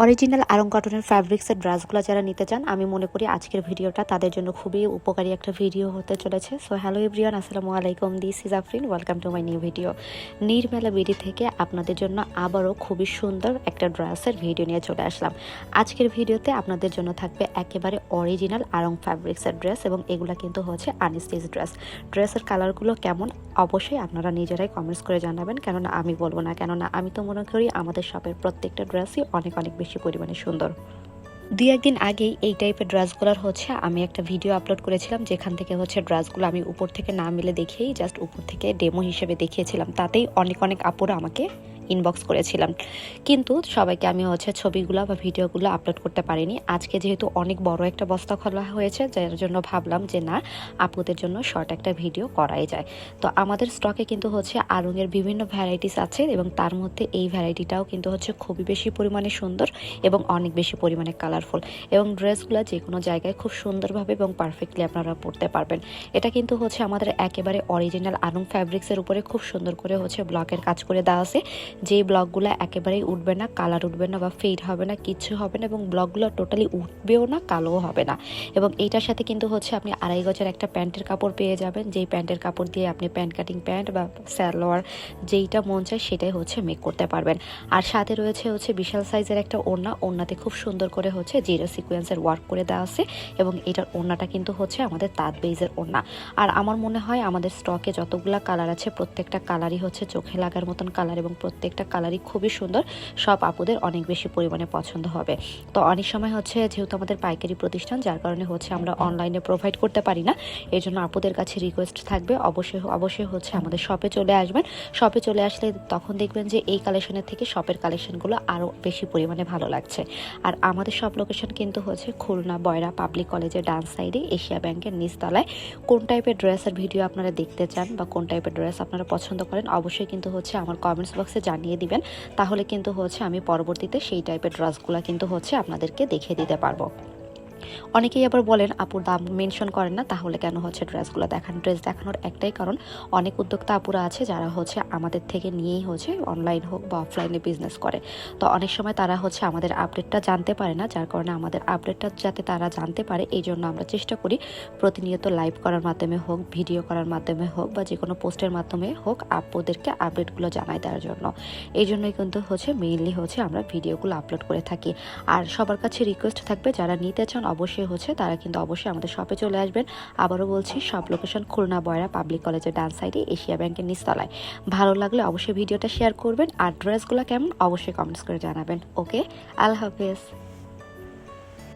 Original Aarong কটনের ফ্যাব্রিক্সের ড্রেসগুলো যারা নিতে চান, আমি মনে করি আজকের ভিডিওটা তাদের জন্য খুবই উপকারী একটা ভিডিও হতে চলেছে। সো হ্যালো এভরিওয়ান আসসালামু আলাইকুম this is Afrin welcome to my new video Nirmela BD থেকে আপনাদের জন্য আবারও খুবই সুন্দর একটা ড্রেসের ভিডিও নিয়ে চলে আসলাম। আজকের ভিডিওতে আপনাদের জন্য থাকবে একেবারে অরিজিনাল আরং ফ্যাব্রিক্সের ড্রেস এবং এগুলো কিন্তু হচ্ছে আনস্টিচ ড্রেস। ড্রেসের কালারগুলো কেমন? অবশ্যই আপনারা নিজেরাই কমেন্টস করে জানাবেন, কেননা আমি বলব না। কেননা আমি তো মনে করি আমাদের শপের প্রত্যেকটা ড্রেসই অনেক অনেক বেশি পরিমাণে সুন্দর। দুই একদিন আগেই এই টাইপের ড্রেসগুলোর হচ্ছে, আমি একটা ভিডিও আপলোড করেছিলাম, যেখান থেকে হচ্ছে ড্রেসগুলো আমি উপর থেকে না মিলে দেখেই জাস্ট উপর থেকে ডেমো হিসেবে দেখিয়েছিলাম। তাতেই অনেক অনেক আপুরা আমাকে ইনবক্স করেছিলাম। কিন্তু সবাইকে আমি হচ্ছে ছবিগুলো বা ভিডিওগুলো আপলোড করতে পারিনি। আজকে যেহেতু অনেক বড় একটা বস্তা খোলা হয়েছে, যার জন্য ভাবলাম যে না, আপুদের জন্য শর্ট একটা ভিডিও করাই যায়। তো আমাদের স্টকে কিন্তু হচ্ছে আরঙের বিভিন্ন ভ্যারাইটিস আছে এবং তার মধ্যে এই ভ্যারাইটিটাও কিন্তু হচ্ছে খুবই বেশি পরিমাণে সুন্দর এবং অনেক বেশি পরিমাণে কালারফুল এবং ড্রেসগুলো যে কোনো জায়গায় খুব সুন্দরভাবে এবং পারফেক্টলি আপনারা পরতে পারবেন। এটা কিন্তু হচ্ছে আমাদের একেবারে অরিজিনাল আরং ফ্যাব্রিক্সের উপরে খুব সুন্দর করে হচ্ছে ব্লকের কাজ করে দেওয়া আছে। যেই ব্লকগুলো একেবারেই উঠবে না কালার উঠবে না বা ফেড হবে না কিচ্ছু হবে না এবং ব্লকগুলো টোটালি উঠবেও না, কালোও হবে না। এবং এইটার সাথে কিন্তু হচ্ছে আপনি আড়াই গজের একটা প্যান্টের কাপড় পেয়ে যাবেন। যেই প্যান্টের কাপড় দিয়ে আপনি প্যান্ট কাটিং প্যান্ট বা স্যালোয়ার যেইটা মন চায় সেটাই হচ্ছে মেক করতে পারবেন। আর সাথে রয়েছে হচ্ছে বিশাল সাইজের একটা ওড়না। ওড়নাতে খুব সুন্দর করে হচ্ছে জিরো সিকোয়েন্সের ওয়ার্ক করে দেওয়া আছে এবং এটার ওড়নাটা কিন্তু হচ্ছে আমাদের তাঁত বেইজের ওড়না। আর আমার মনে হয় আমাদের স্টকে যতগুলা কালার আছে, প্রত্যেকটা কালারই হচ্ছে চোখে লাগার মতন কালার এবং প্রত্যেকটা কালারই খুবই সুন্দর, সব আপুদের অনেক বেশি পরিমাণে পছন্দ হবে। তো অনেক সময় হচ্ছে যেহেতু আমাদের পাইকারি প্রতিষ্ঠান, যার কারণে হচ্ছে আমরা অনলাইনে প্রোভাইড করতে পারি না এই জন্য আপুদের কাছে রিকোয়েস্ট থাকবে। অবশ্যই অবশ্যই হচ্ছে আমাদের শপে চলে আসবেন। শপে চলে আসলে তখন দেখবেন যে এই কালেকশনের থেকে শপের কালেকশনগুলো আরও বেশি পরিমাণে ভালো লাগছে। আর আমাদের সব লোকেশন কিন্তু হচ্ছে খুলনা বয়রা পাবলিক কলেজের ডান্স সাইডে এশিয়া ব্যাংকের নিচতলায়। কোন টাইপের ড্রেসের ভিডিও আপনারা দেখতে চান বা কোন টাইপের ড্রেস আপনারা পছন্দ করেন, অবশ্যই কিন্তু হচ্ছে আমার কমেন্টস বক্সে জানিয়ে দিবেন। তাহলে কিন্তু হচ্ছে আমি পরবর্তীতে সেই টাইপের ড্রেসগুলো কিন্তু হচ্ছে আপনাদেরকে দেখিয়ে দিতে পারব। অনেকেই আবার বলেন, আপুর দাম মেনশন করেন না, তাহলে কেন হচ্ছে ড্রেসগুলো দেখান? ড্রেস দেখানোর একটাই কারণ, অনেক উদ্যোক্তা আপুরা আছে যারা হচ্ছে আমাদের থেকে নিয়েই হচ্ছে অনলাইন হোক বা অফলাইনে বিজনেস করে। তো অনেক সময় তারা হচ্ছে আমাদের আপডেটটা জানতে পারে না, যার কারণে আমাদের আপডেটটা যাতে তারা জানতে পারে, এই জন্য আমরা চেষ্টা করি প্রতিনিয়ত লাইভ করার মাধ্যমে হোক ভিডিও করার মাধ্যমে হোক বা যে কোনো পোস্টের মাধ্যমে হোক আপুদেরকে আপডেটগুলো জানাই দেওয়ার জন্য। এই জন্যই কিন্তু হচ্ছে মেইনলি হচ্ছে আমরা ভিডিওগুলো আপলোড করে থাকি। আর সবার কাছে রিকোয়েস্ট থাকবে, যারা নিতে চান অবশ্যই হচ্ছে, তারা কিন্তু অবশ্যই আমাদের শপে চলে আসবেন। আবারও বলছি সব লোকেশন খুলনা বয়রা পাবলিক কলেজের ডান সাইডে এশিয়া ব্যাংকের নিচতলায়। ভালো লাগলে অবশ্যই ভিডিওটা শেয়ার করবেন। আর ড্রেসগুলো কেমন? অবশ্যই কমেন্টস করে জানাবেন। ওকে আল্লাহ হাফেজ।